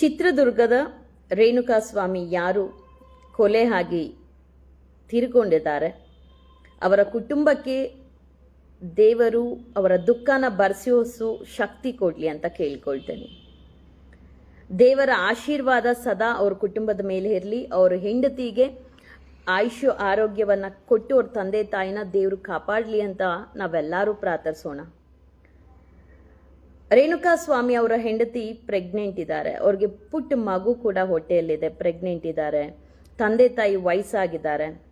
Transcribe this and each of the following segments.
ಚಿತ್ರದುರ್ಗದ ರೇಣುಕಾಸ್ವಾಮಿ ಯಾರು? ಕೊಲೆ ಆಗಿ ತೀರಿಕೊಂಡಿದ್ದಾರೆ. ಅವರ ಕುಟುಂಬಕ್ಕೆ ದೇವರು ಅವರ ದುಃಖನ ಬರೆಸೋಸು ಶಕ್ತಿ ಕೊಡಲಿ ಅಂತ ಕೇಳ್ಕೊಳ್ತೇನೆ. ದೇವರ ಆಶೀರ್ವಾದ ಸದಾ ಅವ್ರ ಕುಟುಂಬದ ಮೇಲೆ ಇರಲಿ. ಅವ್ರ ಹೆಂಡತಿಗೆ ಆಯುಷ್ಯ ಆರೋಗ್ಯವನ್ನು ಕೊಟ್ಟು ಅವ್ರ ತಂದೆ ತಾಯಿನ ದೇವರು ಕಾಪಾಡಲಿ ಅಂತ ನಾವೆಲ್ಲರೂ ಪ್ರಾರ್ಥಿಸೋಣ. ರೇಣುಕಾ ಸ್ವಾಮಿ ಅವರ ಹೆಂಡತಿ ಪ್ರೆಗ್ನೆಂಟ್ ಇದ್ದಾರೆ. ಅವ್ರಿಗೆ ಪುಟ್ಟ ಮಗು ಕೂಡ ಹೊಟ್ಟೆಯಲ್ಲಿದೆ ಪ್ರೆಗ್ನೆಂಟ್ ಇದ್ದಾರೆ. ತಂದೆ ತಾಯಿ ವಯಸ್ಸಾಗಿದ್ದಾರೆ.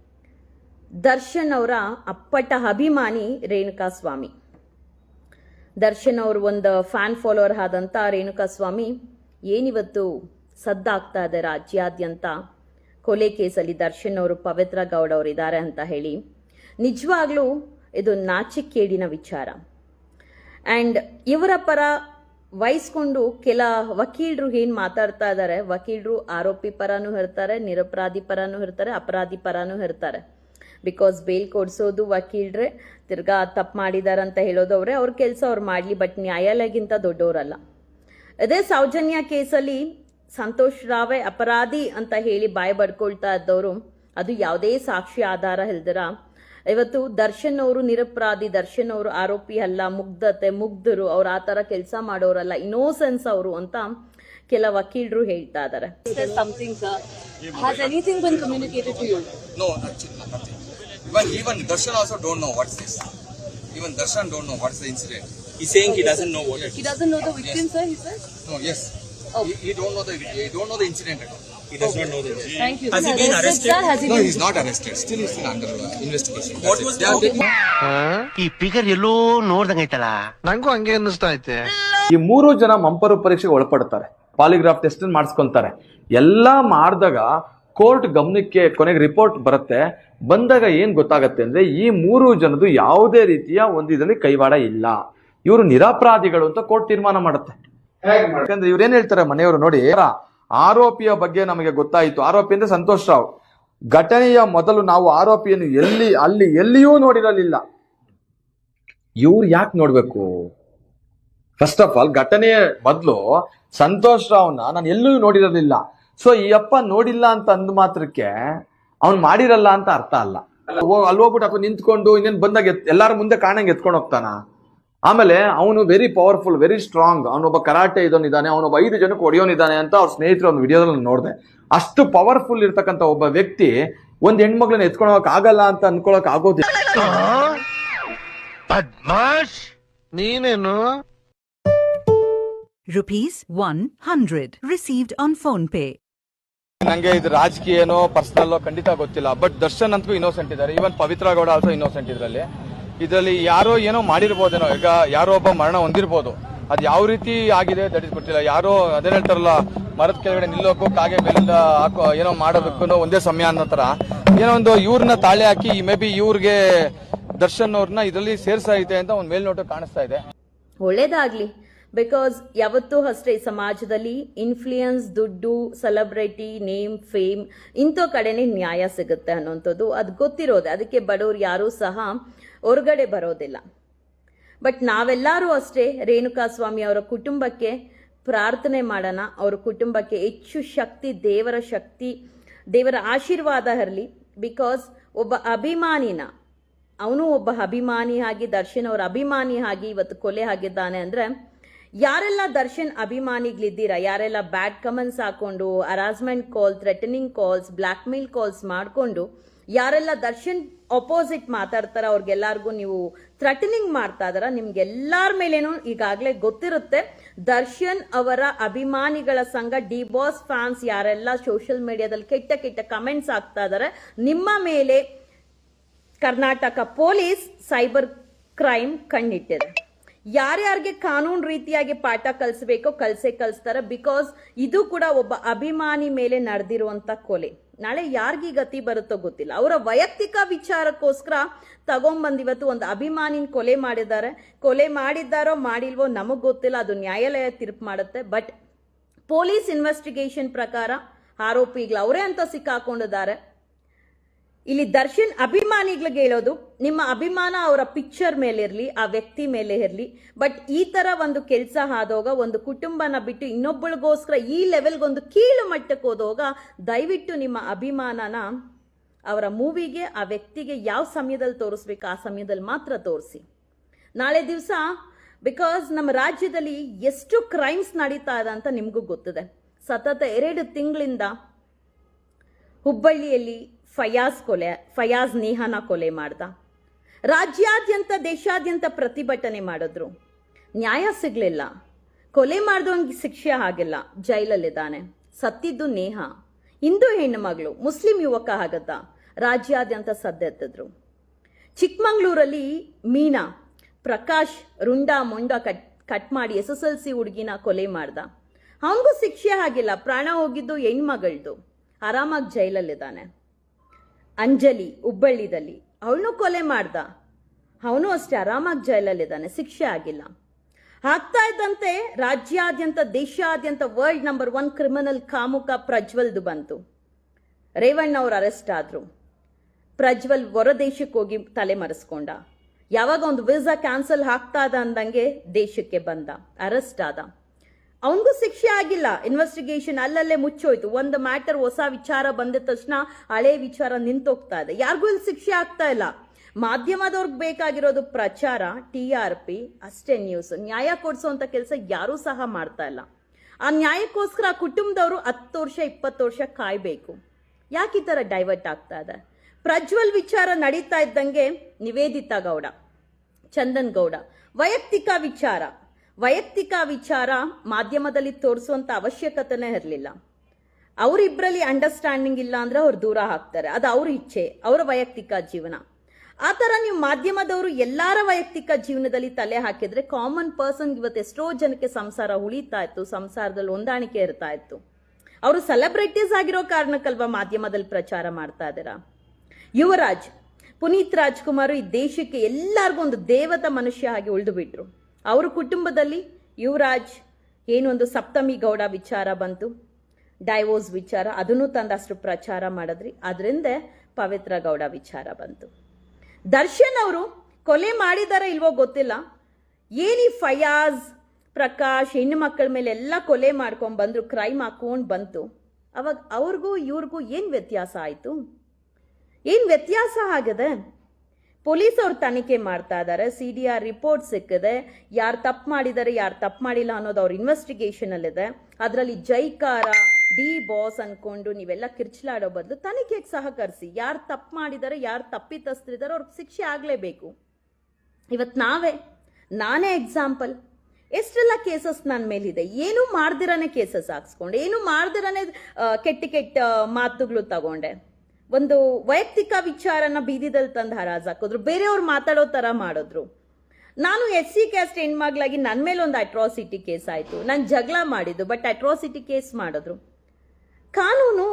ದರ್ಶನ್ ಅವರ ಅಪ್ಪಟ ಅಭಿಮಾನಿ ರೇಣುಕಾ ಸ್ವಾಮಿ ದರ್ಶನ್ ಅವರು ಒಂದು ಫ್ಯಾನ್ ಫಾಲೋವರ್ ಆದಂಥ ರೇಣುಕಾ ಸ್ವಾಮಿ ಏನಿವತ್ತು ಸದ್ದಾಗ್ತಾ ಇದೆ ರಾಜ್ಯಾದ್ಯಂತ? ಕೊಲೆ ಕೇಸಲ್ಲಿ ದರ್ಶನ್ ಅವರು ಪವಿತ್ರ ಗೌಡ ಅವರು ಇದ್ದಾರೆ ಅಂತ ಹೇಳಿ. ನಿಜವಾಗ್ಲೂ ಇದು ನಾಚಿಕೇಡಿನ ವಿಚಾರ. ಆ್ಯಂಡ್ ಇವರ ಪರ ವಹಿಸ್ಕೊಂಡು ಕೆಲ ವಕೀಲರು ಏನು ಮಾತಾಡ್ತಾ ಇದ್ದಾರೆ ವಕೀಲರು ಆರೋಪಿ ಪರನೂ ಇರ್ತಾರೆ ನಿರಪರಾಧಿ ಪರನೂ ಇರ್ತಾರೆ ಅಪರಾಧಿ ಪರನೂ ಇರ್ತಾರೆ ಬಿಕಾಸ್ ಬೇಲ್ ಕೊಡಿಸೋದು ವಕೀಲರೇ, ತಿರ್ಗಾ ತಪ್ಪು ಮಾಡಿದ್ದಾರೆ ಅಂತ ಹೇಳೋದು ಅವರೇ, ಅವ್ರ ಕೆಲಸ ಅವ್ರು ಮಾಡಲಿ ಬಟ್ ನ್ಯಾಯಾಲಯಗಿಂತ ದೊಡ್ಡವರಲ್ಲ ಅದೇ ಸೌಜನ್ಯ ಕೇಸಲ್ಲಿ ಸಂತೋಷ್ ರಾವೆ ಅಪರಾಧಿ ಅಂತ ಹೇಳಿ ಬಾಯಿ ಬಡ್ಕೊಳ್ತಾ ಇದ್ದವರು, ಅದು ಯಾವುದೇ ಸಾಕ್ಷಿ ಆಧಾರ ಇಲ್ದಿರ ಇವತ್ತು ದರ್ಶನ್ ಅವರು ನಿರಪರಾಧಿ ದರ್ಶನ್ ಅವರು ಆರೋಪಿ ಅಲ್ಲ ಮುಗ್ಧತೆ ಮುಗ್ಧರು ಅವ್ರು ಆ ತರ ಕೆಲಸ ಮಾಡೋರಲ್ಲ ಇನ್ನೋಸೆನ್ಸ್ ಅವರು ಅಂತ ಕೆಲ ವಕೀಲರು ಹೇಳ್ತಾ ಇದ್ದಾರೆ. Even Darshan don't know what's the incident. He's saying he doesn't know what it He is. doesn't know the victim, sir, he says? No, yes. Oh. He, he don't know the he don't know the incident at all. He does not know the incident. Thank you. Has he been arrested? Sir, has he No, been... he's not arrested. Still, he's still under uh, investigation. What That's was it. The- ಈ figure ಎಲ್ಲೋ ನೋಡ್ದಂಗೈತಲ್ಲ ನಂಗೂ ಹಂಗೆ ಅನ್ನಿಸ್ತಾ ಐತೆ ಈ ಮೂರು ಜನ ಮಂಪರು ಪರೀಕ್ಷೆಗೆ ಒಳಪಡ್ತಾರೆ ಪಾಲಿಗ್ರಾಫ್ ಟೆಸ್ಟ್ ಮಾಡಿಸ್ಕೊಂತಾರೆ ಎಲ್ಲ ಮಾಡಿದಾಗ ಕೋರ್ಟ್ ಗಮನಕ್ಕೆ ಕೊನೆಗೆ ರಿಪೋರ್ಟ್ ಬರುತ್ತೆ ಬಂದಾಗ ಏನ್ ಗೊತ್ತಾಗತ್ತೆ ಅಂದ್ರೆ ಈ ಮೂರು ಜನದು ಯಾವುದೇ ರೀತಿಯ ಒಂದು ಇದರಲ್ಲಿ ಕೈವಾಡ ಇಲ್ಲ ಇವರು ನಿರಪರಾಧಿಗಳು ಅಂತ ಕೋರ್ಟ್ ತೀರ್ಮಾನ ಮಾಡುತ್ತೆ ಯಾಕಂದ್ರೆ ಇವ್ರು ಏನ್ ಹೇಳ್ತಾರೆ ಮನೆಯವರು ನೋಡಿ ಆರೋಪಿಯ ಬಗ್ಗೆ ನಮಗೆ ಗೊತ್ತಾಯಿತು. ಆರೋಪಿ ಅಂದ್ರೆ ಸಂತೋಷ್ ರಾವ್. ಘಟನೆಯ ಮೊದಲು ನಾವು ಆರೋಪಿಯನ್ನು ಎಲ್ಲಿ, ಅಲ್ಲಿ ಎಲ್ಲಿಯೂ ನೋಡಿರಲಿಲ್ಲ. ಇವ್ರು ಯಾಕೆ ನೋಡ್ಬೇಕು? ಫಸ್ಟ್ ಆಫ್ ಆಲ್ ಘಟನೆಯ ಮೊದಲು ಸಂತೋಷ್ ರಾವ್ನ ನಾನು ಎಲ್ಲೂ ನೋಡಿರಲಿಲ್ಲ. ಸೊ ಈ ಅಪ್ಪ ನೋಡಿಲ್ಲ ಅಂತ ಅಂದ ಮಾತ್ರಕ್ಕೆ ಅವ್ನು ಮಾಡಿರಲ್ಲ ಅಂತ ಅರ್ಥ ಅಲ್ಲ. ಅಲ್ಲಿ ಹೋಗ್ಬಿಟ್ಟು ಅಪ್ಪ ನಿಂತ್ಕೊಂಡು ಇನ್ನೇನು ಬಂದಾಗ ಎತ್- ಎಲ್ಲಾರ ಮುಂದೆ ಕಾಣಂಗೆ ಎತ್ಕೊಂಡು ಹೋಗ್ತಾನ? ಆಮೇಲೆ ಅವನು ವೆರಿ ಪವರ್ಫುಲ್ ವೆರಿ ಸ್ಟ್ರಾಂಗ್ ಅವನೊಬ್ಬ ಕರಾಟೆ ಇದೊಂದಿದ್ದಾನೆ ಅವನೊಬ್ಬ ಐದು ಜನಕ್ಕೆ ಹೊಡೆಯೋನಿದ್ದಾನೆ ಅಂತ ಅವ್ರ ಸ್ನೇಹಿತರು ಒಂದು ವಿಡಿಯೋದಲ್ಲಿ ನೋಡಿದೆ. ಅಷ್ಟು ಪವರ್ಫುಲ್ ಇರ್ತಕ್ಕಂಥ ಒಬ್ಬ ವ್ಯಕ್ತಿ ಒಂದ್ ಹೆಣ್ಮಗ್ಳನ್ನ ಎತ್ಕೊಳಕ್ ಆಗಲ್ಲ ಅಂತ ಅನ್ಕೊಳಕ್ ಆಗೋದಿಲ್ಲ. ಪದ್ಮಾಶ್! ನೀನೇನು? Rupees 100 received on phone pay. ನಂಗೆ ಇದು ರಾಜಕೀಯನೋ ಪರ್ಸನಲ್ ಖಂಡಿತ ಗೊತ್ತಿಲ್ಲ. ಬಟ್ ದರ್ಶನ್ ಅಂತೂ ಇನ್ನೋಸೆಂಟ್ ಇದ್ದಾರೆ. Even Pavithra Gowda also innocent ಇದರಲ್ಲಿ. ಇದರಲ್ಲಿ ಯಾರೋ ಏನೋ ಮಾಡಿರ್ಬೋದೇನೋ, ಈಗ ಯಾರೋ ಒಬ್ಬ ಮರಣ ಹೊಂದಿರ್ಬೋದು. ಅದು ಯಾವ ರೀತಿ ಆಗಿದೆ ದಟ್ ಇಸ್ ಗೊತ್ತಿಲ್ಲ. ಯಾರೋ ಅದೇ ಹೇಳ್ತಾರಲ್ಲ, ಮರದ ಕೆಳಗಡೆ ನಿಲ್ಲೋಕು, ಕಾಗೆ ಮೇಲಿಂದ ಹಾಕೋ, ಏನೋ ಮಾಡೋದಕ್ಕೂ ಒಂದೇ ಸಮಯ ಅನ್ನೋ ತರ ಏನೋ ಒಂದು ಇವ್ರನ್ನ ತಾಳೆ ಹಾಕಿ ಮೇ ಬಿ ಇವ್ರಿಗೆ ದರ್ಶನ್ ಅವ್ರನ್ನ ಇದರಲ್ಲಿ ಸೇರ್ಸೈತೆ ಅಂತ ಒಂದು ಮೇಲ್ನೋಟ ಕಾಣಿಸ್ತಾ ಇದೆ. ಒಳ್ಳೇದಾಗ್ಲಿ. ಬಿಕಾಸ್ ಯಾವತ್ತೂ ಅಷ್ಟೇ, ಸಮಾಜದಲ್ಲಿ ಇನ್ಫ್ಲೂಯೆನ್ಸ್ ದುಡ್ಡು ಸೆಲೆಬ್ರಿಟಿ ನೇಮ್ ಫೇಮ್ ಇಂಥ ಕಡೆನೇ ನ್ಯಾಯ ಸಿಗುತ್ತೆ ಅನ್ನೋಂಥದ್ದು. ಅದು ಗೊತ್ತಿರೋದೆ. ಅದಕ್ಕೆ ಬಡವ್ರು ಯಾರೂ ಸಹ ಹೊರಗಡೆ ಬರೋದಿಲ್ಲ. ಬಟ್ ನಾವೆಲ್ಲರೂ ಅಷ್ಟೇ ರೇಣುಕಾ ಸ್ವಾಮಿ ಅವರ ಕುಟುಂಬಕ್ಕೆ ಪ್ರಾರ್ಥನೆ ಮಾಡೋಣ. ಅವರ ಕುಟುಂಬಕ್ಕೆ ಹೆಚ್ಚು ಶಕ್ತಿ, ದೇವರ ಶಕ್ತಿ, ದೇವರ ಆಶೀರ್ವಾದ ಇರಲಿ ಬಿಕಾಸ್ ಒಬ್ಬ ಅಭಿಮಾನಿನ, ಅವನು ಒಬ್ಬ ಅಭಿಮಾನಿ ಆಗಿ, ದರ್ಶನ್ ಅವರ ಅಭಿಮಾನಿ ಆಗಿ ಇವತ್ತು ಕೊಲೆ ಆಗಿದ್ದಾನೆ ಅಂದರೆ, ಯಾರೆಲ್ಲ ದರ್ಶನ್ ಅಭಿಮಾನಿಗಳಿದ್ದೀರಾ? ಯಾರೆಲ್ಲ ಬ್ಯಾಡ್ ಕಮೆಂಟ್ಸ್ ಹಾಕೊಂಡು harassment call threatening calls blackmail calls ಮಾಡಿಕೊಂಡು ಯಾರೆಲ್ಲ ದರ್ಶನ್ ಅಪೋಸಿಟ್ ಮಾತಾಡ್ತಾರ ಅವ್ರಿಗೆಲ್ಲರಿಗೂ ನೀವು ಥ್ರೆಟನಿಂಗ್ ಮಾಡ್ತಾ ಇದಾರ, ನಿಮ್ಗೆಲ್ಲಾರ ಮೇಲೇನು ಈಗಾಗಲೇ ಗೊತ್ತಿರುತ್ತೆ. ದರ್ಶನ್ ಅವರ ಅಭಿಮಾನಿಗಳ ಸಂಘ ಡಿ ಬಾಸ್ ಫ್ಯಾನ್ಸ್ ಯಾರೆಲ್ಲ ಸೋಷಿಯಲ್ ಮೀಡಿಯಾದಲ್ಲಿ ಕೆಟ್ಟ ಕೆಟ್ಟ ಕಮೆಂಟ್ಸ್ ಆಗ್ತಾ ಇದಾರೆ, ನಿಮ್ಮ ಮೇಲೆ ಕರ್ನಾಟಕ ಪೊಲೀಸ್ ಸೈಬರ್ ಕ್ರೈಮ್ ಕಣ್ಣಿಟ್ಟಿದೆ. ಯಾರ್ಯಾರಿಗೆ ಕಾನೂನು ರೀತಿಯಾಗಿ ಪಾಠ ಕಲಿಸ್ಬೇಕೋ ಕಲ್ಸೇ ಕಲಿಸ್ತಾರೆ ಬಿಕಾಸ್ ಇದು ಕೂಡ ಒಬ್ಬ ಅಭಿಮಾನಿ ಮೇಲೆ ನಡೆದಿರುವಂತ ಕೊಲೆ. ನಾಳೆ ಯಾರಿಗೆ ಗತಿ ಬರುತ್ತೋ ಗೊತ್ತಿಲ್ಲ. ಅವರ ವೈಯಕ್ತಿಕ ವಿಚಾರಕ್ಕೋಸ್ಕರ ತಗೊಂಬಂದು ಇವತ್ತು ಒಂದು ಅಭಿಮಾನಿನ ಕೊಲೆ ಮಾಡಿದ್ದಾರೆ. ಕೊಲೆ ಮಾಡಿದ್ದಾರೋ ಮಾಡಿಲ್ವೋ ನಮಗ್ ಗೊತ್ತಿಲ್ಲ. ಅದು ನ್ಯಾಯಾಲಯ ತೀರ್ಪು ಮಾಡುತ್ತೆ. ಬಟ್ ಪೊಲೀಸ್ ಇನ್ವೆಸ್ಟಿಗೇಷನ್ ಪ್ರಕಾರ ಆರೋಪಿಗಳು ಅವರೇ ಅಂತ ಸಿಕ್ಕಾಕೊಂಡಿದ್ದಾರೆ. ಇಲ್ಲಿ ದರ್ಶನ್ ಅಭಿಮಾನಿಗಳಿಗೆ ಹೇಳೋದು, ನಿಮ್ಮ ಅಭಿಮಾನ ಅವರ ಪಿಕ್ಚರ್ ಮೇಲೆ ಇರಲಿ, ಆ ವ್ಯಕ್ತಿ ಮೇಲೆ ಇರಲಿ ಬಟ್ ಈ ತರ ಒಂದು ಕೆಲಸ ಆದೋಗ, ಒಂದು ಕುಟುಂಬನ ಬಿಟ್ಟು ಇನ್ನೊಬ್ಬಳಿಗೋಸ್ಕರ ಈ ಲೆವೆಲ್ಗೊಂದು ಕೀಳು ಮಟ್ಟಕ್ಕೆ ಹೋದೋಗ, ದಯವಿಟ್ಟು ನಿಮ್ಮ ಅಭಿಮಾನನ ಅವರ ಮೂವಿಗೆ, ಆ ವ್ಯಕ್ತಿಗೆ ಯಾವ ಸಮಯದಲ್ಲಿ ತೋರಿಸ್ಬೇಕು, ಆ ಸಮಯದಲ್ಲಿ ಮಾತ್ರ ತೋರಿಸಿ. ನಾಳೆ ದಿವಸ ಬಿಕಾಸ್ ನಮ್ಮ ರಾಜ್ಯದಲ್ಲಿ ಎಷ್ಟು ಕ್ರೈಮ್ಸ್ ನಡೀತಾ ಇದೆ ಅಂತ ನಿಮಗೂ ಗೊತ್ತಿದೆ. ಸತತ ಎರಡು ತಿಂಗಳಿಂದ ಹುಬ್ಬಳ್ಳಿಯಲ್ಲಿ ಫಯಾಜ್ ಕೊಲೆ, ಫಯಾಜ್ ನೇಹಾನ ಕೊಲೆ ಮಾಡ್ದ. ರಾಜ್ಯಾದ್ಯಂತ, ದೇಶಾದ್ಯಂತ ಪ್ರತಿಭಟನೆ ಮಾಡಿದ್ರು. ನ್ಯಾಯ ಸಿಗಲಿಲ್ಲ. ಕೊಲೆ ಮಾಡಿದವಂಗೆ ಶಿಕ್ಷೆ ಆಗಿಲ್ಲ. ಜೈಲಲ್ಲಿದ್ದಾನೆ ಸತ್ತಿದ್ದು ನೇಹ. ಹಿಂದೂ ಹೆಣ್ಣು ಮಗಳು, ಮುಸ್ಲಿಂ ಯುವಕ ಆಗದ್ದ. ರಾಜ್ಯಾದ್ಯಂತ ಸದ್ದೆತ್ತಿದ್ರು. ಚಿಕ್ಕಮಂಗ್ಳೂರಲ್ಲಿ ಮೀನಾ, ಪ್ರಕಾಶ್, ರುಂಡ, ಮುಂಡ ಕಟ್ ಕಟ್ ಮಾಡಿ ಎಸ್ ಎಸ್ ಎಲ್ ಸಿ ಹುಡುಗಿನ ಕೊಲೆ ಮಾಡ್ದ. ಅವನಿಗೂ ಶಿಕ್ಷೆ ಆಗಿಲ್ಲ. ಪ್ರಾಣ ಹೋಗಿದ್ದು ಹೆಣ್ಮಗಳ್ದು. ಆರಾಮಾಗಿ ಜೈಲಲ್ಲಿದ್ದಾನೆ ಅಂಜಲಿ ಹುಬ್ಬಳ್ಳಿದಲ್ಲಿ. ಅವನು ಕೊಲೆ ಮಾಡ್ದ. ಅವನು ಅಷ್ಟೇ ಆರಾಮಾಗಿ ಜೈಲಲ್ಲಿದ್ದಾನೆ, ಶಿಕ್ಷೆ ಆಗಿಲ್ಲ. ಆಗ್ತಾ ಇದ್ದಂತೆ ರಾಜ್ಯಾದ್ಯಂತ, ದೇಶಾದ್ಯಂತ ವರ್ಲ್ಡ್ ನಂಬರ್ ಒನ್ ಕ್ರಿಮಿನಲ್ ಕಾಮುಕ ಪ್ರಜ್ವಲ್ದು ಬಂತು. ರೇವಣ್ಣ ಅವರು ಅರೆಸ್ಟ್ ಆದರು. ಪ್ರಜ್ವಲ್ ಹೊರದೇಶಕ್ಕೆ ಹೋಗಿ ತಲೆ ಮರೆಸ್ಕೊಂಡ. ಯಾವಾಗ ಒಂದು ವೀಸಾ ಕ್ಯಾನ್ಸಲ್ ಆಗ್ತಾ ಅಂದಂಗೆ ದೇಶಕ್ಕೆ ಬಂದ, ಅರೆಸ್ಟ್ ಆದ. ಅವನಿಗೂ ಶಿಕ್ಷೆ ಆಗಿಲ್ಲ. ಇನ್ವೆಸ್ಟಿಗೇಷನ್ ಅಲ್ಲಲ್ಲೇ ಮುಚ್ಚೋಯ್ತು. ಒಂದು ಮ್ಯಾಟರ್ ಹೊಸ ವಿಚಾರ ಬಂದ ತಕ್ಷಣ ಹಳೆ ವಿಚಾರ ನಿಂತೋಗ್ತಾ ಇದೆ. ಯಾರಿಗೂ ಇಲ್ಲಿ ಶಿಕ್ಷೆ ಆಗ್ತಾ ಇಲ್ಲ. ಮಾಧ್ಯಮದವ್ರಿಗೆ ಬೇಕಾಗಿರೋದು ಪ್ರಚಾರ ಟಿ ಆರ್ ಪಿ ಅಷ್ಟೇ ನ್ಯೂಸ್ ನ್ಯಾಯ ಕೊಡಿಸುವಂತ ಕೆಲಸ ಯಾರೂ ಸಹ ಮಾಡ್ತಾ ಇಲ್ಲ. ಆ ನ್ಯಾಯಕ್ಕೋಸ್ಕರ ಆ ಕುಟುಂಬದವರು ಹತ್ತು ವರ್ಷ, ಇಪ್ಪತ್ತು ವರ್ಷ ಕಾಯಬೇಕು. ಯಾಕೆ ಈ ಥರ ಡೈವರ್ಟ್ ಆಗ್ತಾ ಇದೆ? ಪ್ರಜ್ವಲ್ ವಿಚಾರ ನಡೀತಾ ಇದ್ದಂಗೆ ನಿವೇದಿತಾ ಗೌಡ, ಚಂದನ್ ಗೌಡ, ವೈಯಕ್ತಿಕ ವಿಚಾರ. ವೈಯಕ್ತಿಕ ವಿಚಾರ ಮಾಧ್ಯಮದಲ್ಲಿ ತೋರಿಸುವಂತ ಅವಶ್ಯಕತೆನೇ ಇರಲಿಲ್ಲ. ಅವರಿಬ್ಬರಲ್ಲಿ ಅಂಡರ್ಸ್ಟ್ಯಾಂಡಿಂಗ್ ಇಲ್ಲ ಅಂದ್ರೆ ಅವ್ರು ದೂರ ಹಾಕ್ತಾರೆ. ಅದು ಅವ್ರ ಇಚ್ಛೆ, ಅವರ ವೈಯಕ್ತಿಕ ಜೀವನ. ಆ ಥರ ನೀವು ಮಾಧ್ಯಮದವರು ಎಲ್ಲರ ವೈಯಕ್ತಿಕ ಜೀವನದಲ್ಲಿ ತಲೆ ಹಾಕಿದ್ರೆ ಕಾಮನ್ ಪರ್ಸನ್ ಇವತ್ತು ಎಷ್ಟೋ ಜನಕ್ಕೆ ಸಂಸಾರ ಉಳಿತಾ ಇತ್ತು, ಸಂಸಾರದಲ್ಲಿ ಹೊಂದಾಣಿಕೆ ಇರ್ತಾ ಇತ್ತು. ಅವರು ಸೆಲೆಬ್ರಿಟೀಸ್ ಆಗಿರೋ ಕಾರಣಕ್ಕಲ್ವಾ ಮಾಧ್ಯಮದಲ್ಲಿ ಪ್ರಚಾರ ಮಾಡ್ತಾ ಇದ್ದೀರಾ? ಯುವರಾಜ್, ಪುನೀತ್ ರಾಜ್ಕುಮಾರ್ ಈ ದೇಶಕ್ಕೆ ಎಲ್ಲರಿಗೂ ಒಂದು ದೇವತ ಮನುಷ್ಯ ಆಗಿ ಉಳಿದು ಬಿಟ್ರು. ಅವ್ರ ಕುಟುಂಬದಲ್ಲಿ ಯುವರಾಜ್ ಏನೊಂದು ಸಪ್ತಮಿ ಗೌಡ ವಿಚಾರ ಬಂತು ಡೈವೋರ್ಸ್ ವಿಚಾರ, ಅದನ್ನು ತಂದಷ್ಟು ಪ್ರಚಾರ ಮಾಡಿದ್ರಿ. ಅದರಿಂದ ಪವಿತ್ರ ಗೌಡ ವಿಚಾರ ಬಂತು. ದರ್ಶನ್ ಅವರು ಕೊಲೆ ಮಾಡಿದಾರ ಇಲ್ವೋ ಗೊತ್ತಿಲ್ಲ. ಏನಿ ಫಯಾಜ್, ಪ್ರಕಾಶ್, ಹೆಣ್ಣು ಮಕ್ಕಳ ಮೇಲೆ ಎಲ್ಲ ಕೊಲೆ ಮಾಡ್ಕೊಂಡು ಬಂದರು ಕ್ರೈಮ್ ಹಾಕೊಂಡು ಬಂತು. ಅವಾಗ ಅವ್ರಿಗೂ ಇವ್ರಿಗೂ ಏನು ವ್ಯತ್ಯಾಸ ಆಯಿತು? ಏನು ವ್ಯತ್ಯಾಸ ಆಗಿದೆ? ಪೊಲೀಸ್ ಅವ್ರು ತನಿಖೆ ಮಾಡ್ತಾ ಇದ್ದಾರೆ ಸಿ ಡಿ ಆರ್ ರಿಪೋರ್ಟ್ ಸಿಕ್ಕಿದೆ. ಯಾರು ತಪ್ಪು ಮಾಡಿದ್ದಾರೆ ಯಾರು ತಪ್ಪು ಮಾಡಿಲ್ಲ ಅನ್ನೋದು ಅವ್ರ ಇನ್ವೆಸ್ಟಿಗೇಷನಲ್ಲಿದೆ ಅದರಲ್ಲಿ ಜೈಕಾರ, ಡಿ ಬಾಸ್ ಅನ್ಕೊಂಡು ನೀವೆಲ್ಲ ಕಿರ್ಚಲಾಡೋ ಬದಲು ತನಿಖೆಗೆ ಸಹಕರಿಸಿ. ಯಾರು ತಪ್ಪು ಮಾಡಿದ್ದಾರೆ ಯಾರು ತಪ್ಪಿತಸ್ತಿದ್ದಾರೆ ಅವ್ರಿಗೆ ಶಿಕ್ಷೆ ಆಗಲೇಬೇಕು. ಇವತ್ತು ನಾವೇ, ನಾನೇ ಎಕ್ಸಾಂಪಲ್ ಎಷ್ಟೆಲ್ಲ ಕೇಸಸ್ ನನ್ನ ಮೇಲಿದೆ? ಏನು ಮಾಡ್ದಿರಾನೆ ಕೇಸಸ್ ಹಾಕ್ಸ್ಕೊಂಡೆ. ಏನು ಮಾಡ್ದಿರಾನೆ ಕೆಟ್ಟ ಕೆಟ್ಟ ಮಾತುಗಳು ತಗೊಂಡೆ. ಒಂದು ವೈಯಕ್ತಿಕ ವಿಚಾರನ ಬೀದಿದಲ್ಲಿ ತಂದು ಹರಾಜ್ ಹಾಕಿದ್ರು. ಬೇರೆಯವ್ರು ಮಾತಾಡೋ ಥರ ಮಾಡಿದ್ರು. ನಾನು ಎಸ್ ಸಿ ಕ್ಯಾಸ್ಟ್ ಹೆಣ್ಮಗ್ಳಾಗಿ ನನ್ನ ಮೇಲೆ ಒಂದು ಅಟ್ರಾಸಿಟಿ ಕೇಸ್ ಆಯಿತು. ನಾನು ಜಗಳ ಮಾಡಿದ್ದು ಬಟ್ ಅಟ್ರಾಸಿಟಿ ಕೇಸ್ ಮಾಡಿದ್ರು. ಕಾನೂನು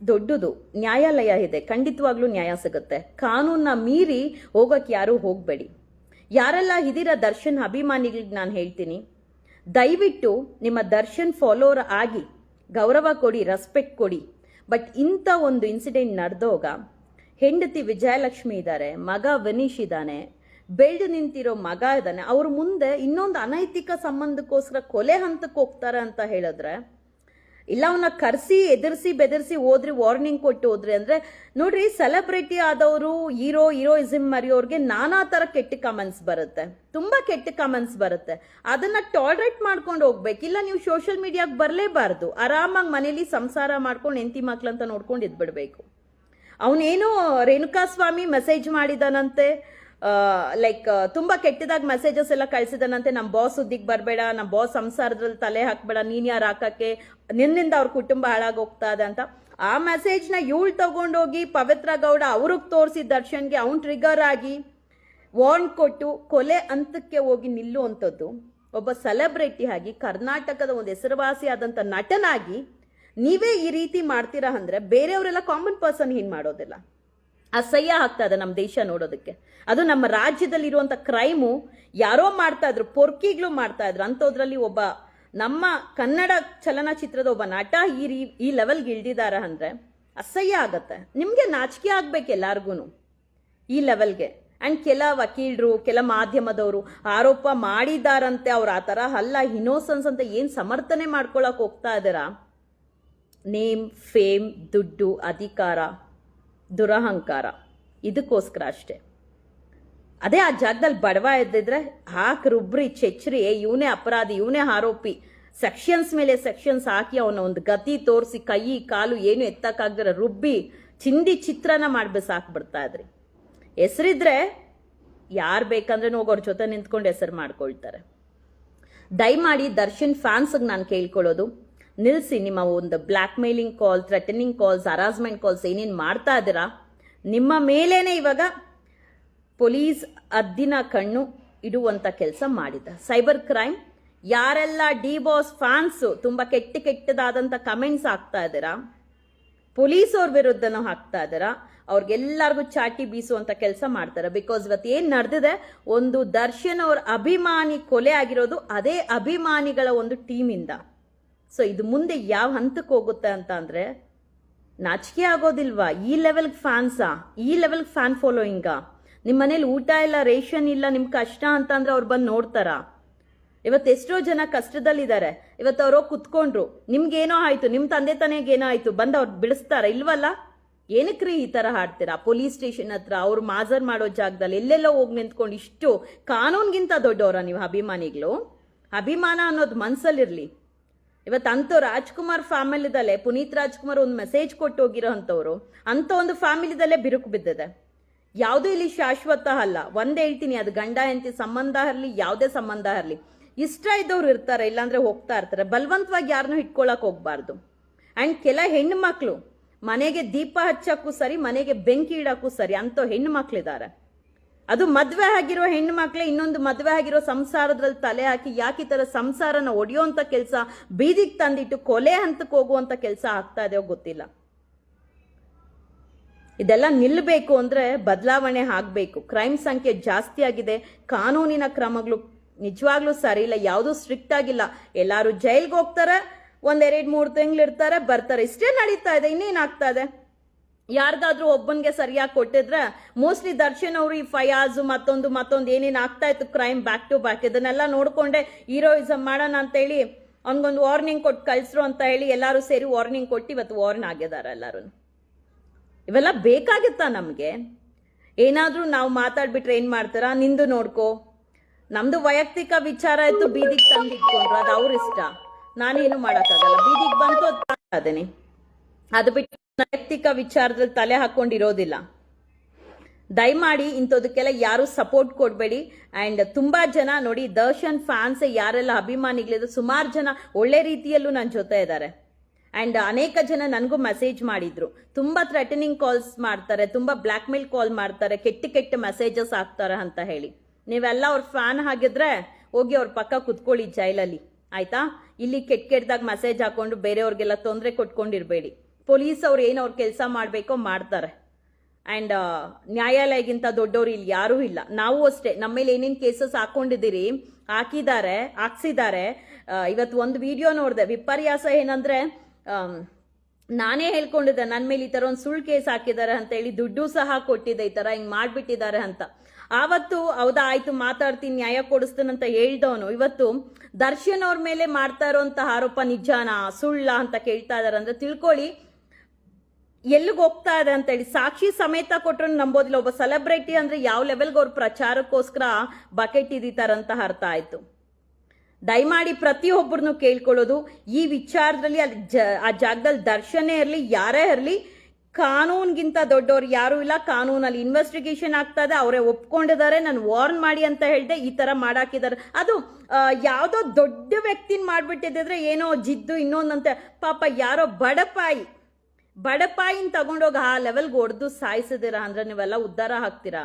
ದೊಡ್ಡದು, ನ್ಯಾಯಾಲಯ ಇದೆ, ಖಂಡಿತವಾಗ್ಲೂ ನ್ಯಾಯ ಸಿಗುತ್ತೆ. ಕಾನೂನ ಮೀರಿ ಹೋಗಕ್ಕೆ ಯಾರೂ ಹೋಗಬೇಡಿ. ಯಾರೆಲ್ಲ ಇದೀರ ದರ್ಶನ್ ಅಭಿಮಾನಿಗಳಿಗೆ ನಾನು ಹೇಳ್ತೀನಿ. ದಯವಿಟ್ಟು ನಿಮ್ಮ ದರ್ಶನ್ ಫಾಲೋವರ್ ಆಗಿ ಗೌರವ ಕೊಡಿ ರೆಸ್ಪೆಕ್ಟ್ ಕೊಡಿ. ಬಟ್ ಇಂಥ ಒಂದು ಇನ್ಸಿಡೆಂಟ್ ನಡೆದೋಗ ಹೆಂಡತಿ ವಿಜಯಲಕ್ಷ್ಮಿ ಇದ್ದಾರೆ ಮಗ ವನೀಶ್ ಇದ್ದಾನೆ ಬೆಳೆದು ನಿಂತಿರೋ ಮಗ ಇದ್ದಾನೆ ಅವ್ರ ಮುಂದೆ ಇನ್ನೊಂದು ಅನೈತಿಕ ಸಂಬಂಧಕ್ಕೋಸ್ಕರ ಕೊಲೆ ಹಂತಕ್ಕೆ ಹೋಗ್ತಾರೆ ಅಂತ ಹೇಳಿದ್ರೆ ಇಲ್ಲ ಅವನ್ನ ಕರೆಸಿ, ಎದುರಿಸಿ, ಬೆದರಿಸಿ ಹೋದ್ರಿ ವಾರ್ನಿಂಗ್ ಕೊಟ್ಟು ಹೋದ್ರಿ ಅಂದ್ರೆ, ನೋಡ್ರಿ ಸೆಲೆಬ್ರಿಟಿ ಆದವರು ಹೀರೋ ಹೀರೋಯಿಸಮ್ ಮರೆಯೋರಿಗೆ ನಾನಾ ತರ ಕೆಟ್ಟ ಕಮೆಂಟ್ಸ್ ಬರುತ್ತೆ. ತುಂಬಾ ಕೆಟ್ಟ ಕಮೆಂಟ್ಸ್ ಬರುತ್ತೆ. ಅದನ್ನ ಟಾಲರೇಟ್ ಮಾಡ್ಕೊಂಡು ಹೋಗ್ಬೇಕು. ಇಲ್ಲ, ನೀವು ಸೋಷಿಯಲ್ ಮೀಡಿಯಾಗೆ ಬರಲೇಬಾರ್ದು. ಆರಾಮಾಗಿ ಮನೇಲಿ ಸಂಸಾರ ಮಾಡ್ಕೊಂಡು ಹೆಂಡತಿ ಮಕ್ಳಂತ ನೋಡ್ಕೊಂಡು ಇದ್ಬಿಡ್ಬೇಕು. ಅವನೇನು ರೇಣುಕಾ ಸ್ವಾಮಿ ಮೆಸೇಜ್ ಮಾಡಿದಾನಂತೆ. ಲೈಕ್ ತುಂಬಾ ಕೆಟ್ಟದಾಗಿ ಮೆಸೇಜಸ್ ಎಲ್ಲ ಕಳ್ಸಿದಾನಂತೆ. ನಮ್ಮ ಬಾಸ್ ಸುದ್ದಿಗೆ ಬರಬೇಡ ನಮ್ಮ ಬಾಸ್ ಸಂಸಾರದಲ್ಲಿ ತಲೆ ಹಾಕ್ಬೇಡ, ನೀನ್ ಯಾರು ಹಾಕಕ್ಕೆ? ನಿನ್ನಿಂದ ಅವ್ರ ಕುಟುಂಬ ಹಾಳಾಗಿ ಹೋಗ್ತಾ ಇದೆ ಅಂತ. ಆ ಮೆಸೇಜ್ನ ಇವಳು ತಗೊಂಡೋಗಿ ಪವಿತ್ರ ಗೌಡ ಅವ್ರಿಗೆ ತೋರಿಸಿ ದರ್ಶನ್ಗೆ ಅವ್ನ್ ಟ್ರಿಗರ್ ಆಗಿ ವಾರ್ನ್ ಕೊಟ್ಟು ಕೊಲೆ ಹಂತಕ್ಕೆ ಹೋಗಿ ನಿಲ್ಲುವಂಥದ್ದು. ಒಬ್ಬ ಸೆಲೆಬ್ರಿಟಿ ಆಗಿ, ಕರ್ನಾಟಕದ ಒಂದು ಹೆಸರುವಾಸಿ ಆದಂಥ ನಟನಾಗಿ ನೀವೇ ಈ ರೀತಿ ಮಾಡ್ತೀರಾ ಅಂದರೆ ಬೇರೆಯವರೆಲ್ಲ ಕಾಮನ್ ಪರ್ಸನ್ ಹಿಂಗ್ ಮಾಡೋದಿಲ್ಲ. ಅಸಹ್ಯ ಆಗ್ತಾ ಇದೆ ನಮ್ಮ ದೇಶ ನೋಡೋದಕ್ಕೆ. ಅದು ನಮ್ಮ ರಾಜ್ಯದಲ್ಲಿ ಇರುವಂತ ಕ್ರೈಮು ಯಾರೋ ಮಾಡ್ತಾ ಇದ್ರು ಪೊರ್ಕಿಗಳು ಮಾಡ್ತಾ ಇದ್ರು. ಅಂಥದ್ರಲ್ಲಿ ಒಬ್ಬ ನಮ್ಮ ಕನ್ನಡ ಚಲನಚಿತ್ರದ ಒಬ್ಬ ನಟ ಈ ರೀ, ಈ ಲೆವೆಲ್ಗೆ ಇಳ್ದಿದಾರ ಅಂದ್ರೆ ಅಸಹ್ಯ ಆಗತ್ತೆ. ನಿಮಗೆ ನಾಚಿಕೆ ಆಗ್ಬೇಕು ಎಲ್ಲಾರ್ಗು ಈ ಲೆವೆಲ್ಗೆ ಆ್ಯಂಡ್ ಕೆಲ ವಕೀಲರು, ಕೆಲ ಮಾಧ್ಯಮದವರು ಆರೋಪ ಮಾಡಿದಾರಂತೆ, ಅವ್ರು ಆ ಥರ ಅಲ್ಲ ಇನೋಸೆನ್ಸ್ ಅಂತ ಏನು ಸಮರ್ಥನೆ ಮಾಡ್ಕೊಳಕ್ಕೆ ಹೋಗ್ತಾ ಇದ್ದೀರಾ? ನೇಮ್ ಫೇಮ್ ದುಡ್ಡು, ಅಧಿಕಾರ. ದುರಹಂಕಾರ. ಇದಕ್ಕೋಸ್ಕರ ಅಷ್ಟೇ. ಅದೇ ಆ ಜಾಗದಲ್ಲಿ ಬಡವ ಎದ್ದಿದ್ರೆ ಹಾಕಿ ರುಬ್ರಿ ಚೆಚ್ರಿ ಇವನೇ ಅಪರಾಧಿ, ಇವನೇ ಆರೋಪಿ. ಸೆಕ್ಷನ್ಸ್ ಮೇಲೆ ಸೆಕ್ಷನ್ಸ್ ಹಾಕಿ ಅವನ ಒಂದು ಗತಿ ತೋರಿಸಿ, ಕೈ, ಕಾಲು ಏನು ಎತ್ತಕ್ಕಾಗ್ದಿರ ರುಬ್ಬಿ, ಚಿಂದಿ ಚಿತ್ರನ ಮಾಡ್ಬೇಕು ಸಾಕ್ಬಿಡ್ತಾ ಇದ್ರಿ. ಹೆಸರಿದ್ರೆ ಯಾರು ಬೇಕಂದ್ರೆ ಹೋಗೋರ್ ಜೊತೆ ನಿಂತ್ಕೊಂಡು ಹೆಸರು ಮಾಡ್ಕೊಳ್ತಾರೆ. ದಯಮಾಡಿ ದರ್ಶನ್ ಫ್ಯಾನ್ಸ್ಗೆ ನಾನು ಕೇಳ್ಕೊಳ್ಳೋದು ನಿಲ್ಲಿಸಿ ನಿಮ್ಮ ಒಂದು blackmailing call, threatening calls harassment calls ಏನೇನು ಮಾಡ್ತಾ ಇದ್ದೀರಾ? ನಿಮ್ಮ ಮೇಲೇನೆ ಇವಾಗ ಪೊಲೀಸ್ ಅದ್ದಿನ ಕಣ್ಣು ಇಡುವಂಥ ಕೆಲಸ ಮಾಡಿದ. Cyber crime? ಯಾರೆಲ್ಲ ಡಿ ಬಾಸ್ ಫ್ಯಾನ್ಸು, ತುಂಬ ಕೆಟ್ಟ ಕೆಟ್ಟದಾದಂಥ ಕಮೆಂಟ್ಸ್ ಹಾಕ್ತಾ ಇದ್ದೀರಾ? ಪೊಲೀಸ್ ಅವ್ರ ವಿರುದ್ಧನೂ ಹಾಕ್ತಾ ಇದ್ದೀರಾ? ಅವ್ರಿಗೆಲ್ಲರಿಗೂ ಚಾಟಿ ಬೀಸುವಂಥ ಕೆಲಸ ಮಾಡ್ತಾರೆ ಬಿಕಾಸ್ ಇವತ್ತು ಏನು ನಡೆದಿದೆ? ಒಂದು ದರ್ಶನ್ ಅವ್ರ ಅಭಿಮಾನಿ ಕೊಲೆ ಆಗಿರೋದು ಅದೇ ಅಭಿಮಾನಿಗಳ ಒಂದು ಟೀಮಿಂದ ಸೊ ಇದು ಮುಂದೆ ಯಾವ ಹಂತಕ್ಕೆ ಹೋಗುತ್ತೆ ಅಂತ ಅಂದರೆ, ನಾಚಿಕೆ ಆಗೋದಿಲ್ವಾ? ಈ ಲೆವೆಲ್ಗೆ ಫ್ಯಾನ್ಸಾ ಈ ಲೆವೆಲ್ಗೆ ಫ್ಯಾನ್ ಫಾಲೋಯಿಂಗಾ ನಿಮ್ಮ ಮನೇಲಿ ಊಟ ಇಲ್ಲ, ರೇಷನ್ ಇಲ್ಲ ನಿಮ್ಮ ಕಷ್ಟ ಅಂತ ಅಂದ್ರೆ ಅವ್ರು ಬಂದು ನೋಡ್ತಾರಾ? ಇವತ್ತು ಎಷ್ಟೋ ಜನ ಕಷ್ಟದಲ್ಲಿದ್ದಾರೆ. ಇವತ್ತು ಅವರು ಕುತ್ಕೊಂಡ್ರು. ನಿಮ್ಗೇನೋ ಆಯಿತು ನಿಮ್ಮ ತಂದೆ ತಾನೇಗೇನೋ ಆಯಿತು, ಬಂದು ಅವ್ರು ಬಿಡಿಸ್ತಾರ? ಇಲ್ವಲ್ಲ? ಏನಕ್ರಿ ಈ ತರ ಹಾಡ್ತೀರಾ? ಪೊಲೀಸ್ ಸ್ಟೇಷನ್ ಹತ್ರ ಅವ್ರು ಮಾಜರ್ ಮಾಡೋ ಜಾಗದಲ್ಲಿ ಎಲ್ಲೆಲ್ಲೋ ಹೋಗಿ ನಿಂತ್ಕೊಂಡು ಇಷ್ಟು ಕಾನೂನ್ಗಿಂತ ದೊಡ್ಡವರ ನೀವು ಅಭಿಮಾನಿಗಳು? ಅಭಿಮಾನ ಅನ್ನೋದು ಮನ್ಸಲ್ಲಿರ್ಲಿ. ಇವತ್ತು ಅಂಥವ್ ರಾಜ್ಕುಮಾರ್ ಫ್ಯಾಮಿಲಿದಲ್ಲೇ, ಪುನೀತ್ ರಾಜ್ಕುಮಾರ್ ಒಂದು ಮೆಸೇಜ್ ಕೊಟ್ಟು ಹೋಗಿರೋ ಅಂಥವ್ರು, ಅಂಥ ಒಂದು ಫ್ಯಾಮಿಲಿದಲ್ಲೇ ಬಿರುಕು ಬಿದ್ದಿದೆ. ಯಾವುದೂ ಇಲ್ಲಿ ಶಾಶ್ವತ ಅಲ್ಲ. ಒಂದೇ ಹೇಳ್ತೀನಿ, ಅದು ಗಂಡ, ಹೆಂಡತಿ ಸಂಬಂಧ ಇರಲಿ, ಯಾವುದೇ ಸಂಬಂಧ ಇರಲಿ. ಇಷ್ಟ ಇದ್ದವ್ರು ಇರ್ತಾರೆ, ಇಲ್ಲಾಂದ್ರೆ ಹೋಗ್ತಾ ಇರ್ತಾರೆ. ಬಲವಂತವಾಗಿ ಯಾರನ್ನೂ ಇಟ್ಕೊಳಕ್ ಹೋಗ್ಬಾರ್ದು. ಅಂಡ್ ಕೆಲ ಹೆಣ್ಣು ಮಕ್ಕಳು ಮನೆಗೆ ದೀಪ ಹಚ್ಚಕ್ಕೂ ಸರಿ, ಮನೆಗೆ ಬೆಂಕಿ ಇಡಕ್ಕೂ ಸರಿ ಅಂಥ ಹೆಣ್ಣು ಮಕ್ಳಿದ್ದಾರೆ ಅದು ಮದುವೆ ಆಗಿರೋ ಹೆಣ್ಣು ಮಕ್ಕಳೇ ಇನ್ನೊಂದು ಮದುವೆ ಆಗಿರೋ ಸಂಸಾರದಲ್ಲಿ ತಲೆ ಹಾಕಿ ಯಾಕೆ ಈ ಥರ ಸಂಸಾರನ ಒಡೆಯೋಂಥ ಕೆಲಸ, ಬೀದಿಗೆ ತಂದಿಟ್ಟು ಕೊಲೆ ಹಂತಕ್ಕೆ ಹೋಗುವಂಥ ಕೆಲಸ ಆಗ್ತಾ ಇದೆಯೋ ಗೊತ್ತಿಲ್ಲ. ಇದೆಲ್ಲ ನಿಲ್ಲಬೇಕು ಅಂದರೆ ಬದಲಾವಣೆ ಆಗಬೇಕು. ಕ್ರೈಮ್ ಸಂಖ್ಯೆ ಜಾಸ್ತಿ ಆಗಿದೆ. ಕಾನೂನಿನ ಕ್ರಮಗಳು ನಿಜವಾಗ್ಲೂ ಸರಿ ಇಲ್ಲ, ಯಾವುದೂ ಸ್ಟ್ರಿಕ್ಟ್ ಆಗಿಲ್ಲ. ಎಲ್ಲರೂ ಜೈಲ್ಗೆ ಹೋಗ್ತಾರೆ, ಒಂದೆರಡು ಮೂರು ತಿಂಗಳು ಇರ್ತಾರೆ ಬರ್ತಾರೆ. ಇಷ್ಟೇ ನಡೀತಾ ಇದೆ ಇನ್ನೇನಾಗ್ತಾ ಇದೆ? ಯಾರಿಗಾದ್ರೂ ಒಬ್ಬನಿಗೆ ಸರಿಯಾಗಿ ಕೊಟ್ಟಿದ್ರೆ ಮೋಸ್ಟ್ಲಿ ದರ್ಶನ್ ಅವರು ಈ ಫಯಾಜ್, ಮತ್ತೊಂದು ಮತ್ತೊಂದು ಏನೇನು ಆಗ್ತಾ ಇತ್ತು ಕ್ರೈಮ್ ಬ್ಯಾಕ್ ಟು ಬ್ಯಾಕ್ ಇದನ್ನೆಲ್ಲ ನೋಡ್ಕೊಂಡೆ ಹೀರೋಯಿಸಮ್ ಮಾಡೋಣ ಅಂತೇಳಿ ಅವ್ನಿಗೊಂದು ವಾರ್ನಿಂಗ್ ಕೊಟ್ಟು ಕಳಿಸ್ರು ಅಂತ ಹೇಳಿ ಎಲ್ಲರೂ ಸೇರಿ ವಾರ್ನಿಂಗ್ ಕೊಟ್ಟು ಇವತ್ತು ವಾರ್ನ್ ಆಗಿದ್ದಾರೆ ಎಲ್ಲರೂ ಇವೆಲ್ಲ ಬೇಕಾಗಿತ್ತಾ ನಮಗೆ? ಏನಾದರೂ ನಾವು ಮಾತಾಡ್ಬಿಟ್ರೆ ಏನು ಮಾಡ್ತಾರ? ನಿಂದು ನೋಡ್ಕೋ. ನಮ್ಮದು ವೈಯಕ್ತಿಕ ವಿಚಾರ ಇತ್ತು, ಬೀದಿಗೆ ತಂದಿಟ್ಕೊಂಡ್ರು, ಅದು ಅವ್ರ ಇಷ್ಟ. ನಾನೇನು ಮಾಡೋಕ್ಕಾಗಲ್ಲ. ಬೀದಿಗೆ ಬಂತು ಅದೀನಿ ಅದು ಬಿಟ್ಟು ವೈಯಕ್ತಿಕ ವಿಚಾರದಲ್ಲಿ ತಲೆ ಹಾಕೊಂಡಿರೋದಿಲ್ಲ. ದಯಮಾಡಿ ಇಂಥದಕ್ಕೆಲ್ಲ ಯಾರು ಸಪೋರ್ಟ್ ಕೊಡಬೇಡಿ. ಆ್ಯಂಡ್ ತುಂಬ ಜನ ನೋಡಿ ದರ್ಶನ್ ಫ್ಯಾನ್ಸ್ ಯಾರೆಲ್ಲ ಅಭಿಮಾನಿಗಳಿದ್ರು ಸುಮಾರು ಜನ ಒಳ್ಳೆ ರೀತಿಯಲ್ಲೂ ನನ್ನ ಜೊತೆ ಇದ್ದಾರೆ. ಆ್ಯಂಡ್ ಅನೇಕ ಜನ ನನಗೂ ಮೆಸೇಜ್ ಮಾಡಿದ್ರು. ತುಂಬ ಥ್ರೆಟನಿಂಗ್ ಕಾಲ್ಸ್ ಮಾಡ್ತಾರೆ, ತುಂಬ ಬ್ಲ್ಯಾಕ್ ಮೇಲ್ ಕಾಲ್ ಮಾಡ್ತಾರೆ, ಕೆಟ್ಟ ಕೆಟ್ಟ ಮೆಸೇಜಸ್ ಹಾಕ್ತಾರೆ ಅಂತ ಹೇಳಿ. ನೀವೆಲ್ಲ ಅವ್ರ ಫ್ಯಾನ್ ಆಗಿದ್ರೆ ಹೋಗಿ ಅವ್ರ ಪಕ್ಕ ಕುತ್ಕೊಳ್ಳಿ ಜೈಲಲ್ಲಿ. ಆಯ್ತಾ? ಇಲ್ಲಿ ಕೆಟ್ಟ ಕೆಟ್ಟದಾಗ ಮೆಸೇಜ್ ಹಾಕೊಂಡು ಬೇರೆಯವ್ರಿಗೆಲ್ಲ ತೊಂದರೆ ಕೊಟ್ಕೊಂಡಿರ್ಬೇಡಿ. ಪೊಲೀಸ್ ಅವ್ರು ಏನು ಅವ್ರ ಕೆಲಸ ಮಾಡಬೇಕೋ ಮಾಡ್ತಾರೆ. ಆ್ಯಂಡ್ ನ್ಯಾಯಾಲಯಗಿಂತ ದೊಡ್ಡವರು ಇಲ್ಲಿ ಯಾರೂ ಇಲ್ಲ. ನಾವು ಅಷ್ಟೇ. ನಮ್ಮ ಮೇಲೆ ಏನೇನು ಕೇಸಸ್ ಹಾಕೊಂಡಿದ್ದೀರಿ, ಹಾಕಿದ್ದಾರೆ, ಹಾಕ್ಸಿದ್ದಾರೆ. ಇವತ್ತು ಒಂದು ವಿಡಿಯೋ ನೋಡಿದೆ. ವಿಪರ್ಯಾಸ ಏನಂದರೆ ನಾನೇ ಹೇಳ್ಕೊಂಡಿದ್ದೆ ನನ್ನ ಮೇಲೆ ಈ ಥರ ಒಂದು ಸುಳ್ಳು ಕೇಸ್ ಹಾಕಿದ್ದಾರೆ ಅಂತ ಹೇಳಿ ದುಡ್ಡು ಸಹ ಕೊಟ್ಟಿದ್ದೆ ಈ ಥರ ಹಿಂಗೆ ಮಾಡಿಬಿಟ್ಟಿದ್ದಾರೆ ಅಂತ. ಆವತ್ತು ಹೌದಾ, ಆಯಿತು, ಮಾತಾಡ್ತೀನಿ, ನ್ಯಾಯ ಕೊಡಿಸ್ತೀನಿ ಅಂತ ಹೇಳ್ದವನು. ಇವತ್ತು ದರ್ಶನ್ ಅವ್ರ ಮೇಲೆ ಮಾಡ್ತಾ ಇರೋಂಥ ಆರೋಪ ನಿಜಾನಾ, ಸುಳ್ಳ ಅಂತ ಕೇಳ್ತಾ ಇದ್ದಾರೆ ಅಂದ್ರೆ ತಿಳ್ಕೊಳ್ಳಿ ಎಲ್ಲಿಗೆ ಹೋಗ್ತಾ ಇದೆ ಅಂತ ಹೇಳಿ ಸಾಕ್ಷಿ ಸಮೇತ ಕೊಟ್ಟರು ನಂಬೋದಿಲ್ಲ. ಒಬ್ಬ ಸೆಲೆಬ್ರಿಟಿ ಅಂದ್ರೆ ಯಾವ ಲೆವೆಲ್ಗೆ ಅವ್ರ ಪ್ರಚಾರಕ್ಕೋಸ್ಕರ ಬಕೆಟ್ ಇದಿತಾರಂತ ಅರ್ಥ ಆಯಿತು. ದಯಮಾಡಿ ಪ್ರತಿಯೊಬ್ಬರನ್ನು ಕೇಳ್ಕೊಳ್ಳೋದು. ಈ ವಿಚಾರದಲ್ಲಿ ಅಲ್ಲಿ ಜ, ಆ ಜಾಗದಲ್ಲಿ ದರ್ಶನೇ ಇರಲಿ, ಯಾರೇ ಇರಲಿ, ಕಾನೂನ್ಗಿಂತ ದೊಡ್ಡವ್ರು ಯಾರೂ ಇಲ್ಲ. ಕಾನೂನಲ್ಲಿ ಇನ್ವೆಸ್ಟಿಗೇಷನ್ ಆಗ್ತಾ ಇದೆ. ಅವರೇ ಒಪ್ಕೊಂಡಿದ್ದಾರೆ. ನಾನು ವಾರ್ನ್ ಮಾಡಿ ಅಂತ ಹೇಳಿದೆ ಈ ತರ ಮಾಡಾಕಿದ್ದಾರೆ. ಅದು ಯಾವುದೋ ದೊಡ್ಡ ವ್ಯಕ್ತಿನ ಮಾಡ್ಬಿಟ್ಟಿದ್ರೆ ಏನೋ ಜಿದ್ದು ಇನ್ನೊಂದಂತೆ. ಪಾಪ ಯಾರೋ ಬಡಪಾಯಿ ಬಡಪಾಯಿನ ತಗೊಂಡೋಗಿ ಆ ಲೆವೆಲ್ಗೆ ಹೊಡೆದು ಸಾಯಿಸಿದಿರಾ ಅಂದ್ರೆ ನೀವೆಲ್ಲ ಉದ್ಧಾರ ಹಾಕ್ತೀರಾ?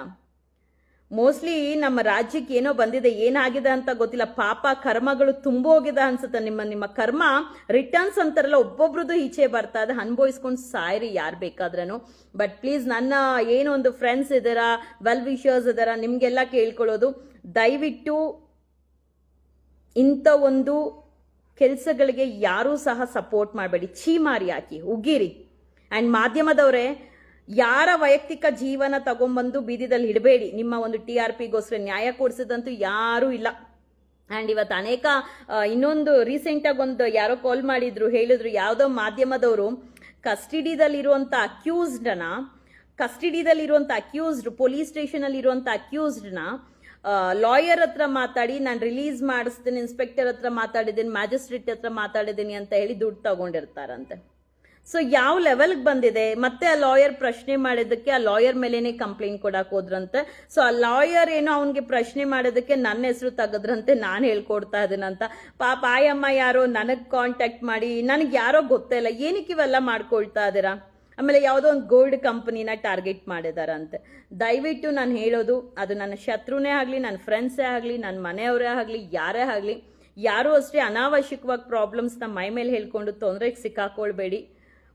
ಮೋಸ್ಟ್ಲಿ ನಮ್ಮ ರಾಜ್ಯಕ್ಕೆ ಏನೋ ಬಂದಿದೆ, ಏನಾಗಿದೆ ಅಂತ ಗೊತ್ತಿಲ್ಲ. ಪಾಪ ಕರ್ಮಗಳು ತುಂಬೋಗಿದೆ ಅನ್ಸುತ್ತೆ ನಿಮ್ಮ ನಿಮ್ಮ ಕರ್ಮ ರಿಟರ್ನ್ಸ್ ಅಂತಾರಲ್ಲ, ಒಬ್ಬೊಬ್ರದ್ದು ಈಚೆ ಬರ್ತಾ ಇದೆ. ಅನ್ಭವಿಸ್ಕೊಂಡು ಸಾಯ್ರಿ, ಯಾರು ಬೇಕಾದ್ರೂ ಬಟ್ ಪ್ಲೀಸ್ ನನ್ನ ಏನೊಂದು ಫ್ರೆಂಡ್ಸ್ ಇದ್ದಾರಾ ವೆಲ್ ವಿಷರ್ಸ್ ಇದ್ದಾರಾ, ನಿಮಗೆಲ್ಲ ಕೇಳ್ಕೊಳ್ಳೋದು, ದಯವಿಟ್ಟು ಇಂಥ ಒಂದು ಕೆಲಸಗಳಿಗೆ ಯಾರೂ ಸಹ ಸಪೋರ್ಟ್ ಮಾಡಬೇಡಿ. ಚೀಮಾರಿ ಹಾಕಿ ಉಗಿರಿ. ಆ್ಯಂಡ್ ಮಾಧ್ಯಮದವರೇ, ಯಾರ ವೈಯಕ್ತಿಕ ಜೀವನ ತಗೊಂಬಂದು ಬೀದಿದಲ್ಲಿ ಇಡಬೇಡಿ. ನಿಮ್ಮ ಒಂದು ಟಿ ಆರ್ ಪಿಗೋಸ್ಕರ ನ್ಯಾಯ ಕೊಡಿಸಿದಂತೂ ಯಾರೂ ಇಲ್ಲ. ಆ್ಯಂಡ್ ಇವತ್ತು ಅನೇಕ ಇನ್ನೊಂದು ರೀಸೆಂಟಾಗಿ ಒಂದು ಯಾರೋ ಕಾಲ್ ಮಾಡಿದ್ರು, ಹೇಳಿದ್ರು, ಯಾವುದೋ ಮಾಧ್ಯಮದವರು ಕಸ್ಟಡಿದಲ್ಲಿರುವಂಥ ಅಕ್ಯೂಸ್ಡನ್ನ ಕಸ್ಟಡಿದಲ್ಲಿರುವಂಥ ಅಕ್ಯೂಸ್ಡ್, ಪೊಲೀಸ್ ಸ್ಟೇಷನಲ್ಲಿರುವಂಥ ಅಕ್ಯೂಸ್ಡ್ನ ಲಾಯರ್ ಹತ್ರ ಮಾತಾಡಿ, ನಾನು ರಿಲೀಸ್ ಮಾಡಿಸ್ತೀನಿ, ಇನ್ಸ್ಪೆಕ್ಟರ್ ಹತ್ರ ಮಾತಾಡಿದ್ದೀನಿ, ಮ್ಯಾಜಿಸ್ಟ್ರೇಟ್ ಹತ್ರ ಮಾತಾಡಿದ್ದೀನಿ ಅಂತ ಹೇಳಿ ದುಡ್ಡು ತಗೊಂಡಿರ್ತಾರಂತೆ. ಸೊ ಯಾವ ಲೆವೆಲ್ಗೆ ಬಂದಿದೆ? ಮತ್ತೆ ಆ ಲಾಯರ್ ಪ್ರಶ್ನೆ ಮಾಡಿದ್ದಕ್ಕೆ ಆ ಲಾಯರ್ ಮೇಲೇನೆ ಕಂಪ್ಲೇಂಟ್ ಕೊಡಕ್ ಹೋದ್ರಂತೆ. ಸೊ ಆ ಲಾಯರ್ ಏನೋ ಅವನಿಗೆ ಪ್ರಶ್ನೆ ಮಾಡೋದಕ್ಕೆ ನನ್ನ ಹೆಸರು ತೆಗೆದ್ರಂತೆ, ನಾನು ಹೇಳ್ಕೊಡ್ತಾ ಇದ್ದೀನಂತ ಪಾಪ ಆಯಮ್ಮ ಯಾರೋ ನನಗೆ ಕಾಂಟ್ಯಾಕ್ಟ್ ಮಾಡಿ, ನನಗೆ ಯಾರೋ ಗೊತ್ತೇ ಇಲ್ಲ, ಏನಕ್ಕೆ ಇವೆಲ್ಲ ಮಾಡ್ಕೊಳ್ತಾ ಇದ್ದೀರಾ ಆಮೇಲೆ ಯಾವುದೋ ಒಂದು ಗೋಲ್ಡ್ ಕಂಪನಿನ ಟಾರ್ಗೆಟ್ ಮಾಡಿದಾರಂತೆ. ದಯವಿಟ್ಟು ನಾನು ಹೇಳೋದು, ಅದು ನನ್ನ ಶತ್ರುನೇ ಆಗಲಿ ನನ್ನ ಫ್ರೆಂಡ್ಸೇ ಆಗಲಿ ನನ್ನ ಮನೆಯವರೇ ಆಗಲಿ, ಯಾರೇ ಆಗಲಿ, ಯಾರೂ ಅಷ್ಟೇ ಅನಾವಶ್ಯಕವಾಗಿ ಪ್ರಾಬ್ಲಮ್ಸ್ನ ಮೈ ಮೇಲೆ ಹೇಳ್ಕೊಂಡು ತೊಂದರೆಗೆ ಸಿಕ್ಕಾಕೊಳ್ಬೇಡಿ.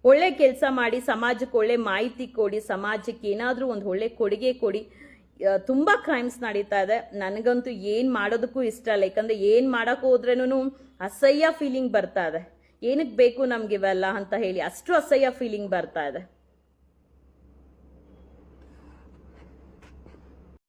ಒಳ್ಳೆ ಕೆಲಸ ಮಾಡಿ, ಸಮಾಜಕ್ಕೆ ಒಳ್ಳೆ ಮಾಹಿತಿ ಕೊಡಿ, ಸಮಾಜಕ್ಕೆ ಏನಾದರೂ ಒಂದು ಒಳ್ಳೆ ಕೊಡುಗೆ ಕೊಡಿ. ತುಂಬ ಕ್ರೈಮ್ಸ್ ನಡೀತಾ ಇದೆ. ನನಗಂತೂ ಏನು ಮಾಡೋದಕ್ಕೂ ಇಷ್ಟ ಇಲ್ಲ. ಯಾಕಂದರೆ ಏನು ಮಾಡೋಕ್ಕೆ ಹೋದ್ರೂ ಅಸಹ್ಯ ಫೀಲಿಂಗ್ ಬರ್ತಾ ಇದೆ. ಏನಕ್ಕೆ ಬೇಕು ನಮಗಿವೆಲ್ಲ ಅಂತ ಹೇಳಿ ಅಷ್ಟು ಅಸಹ್ಯ ಫೀಲಿಂಗ್ ಬರ್ತಾ ಇದೆ.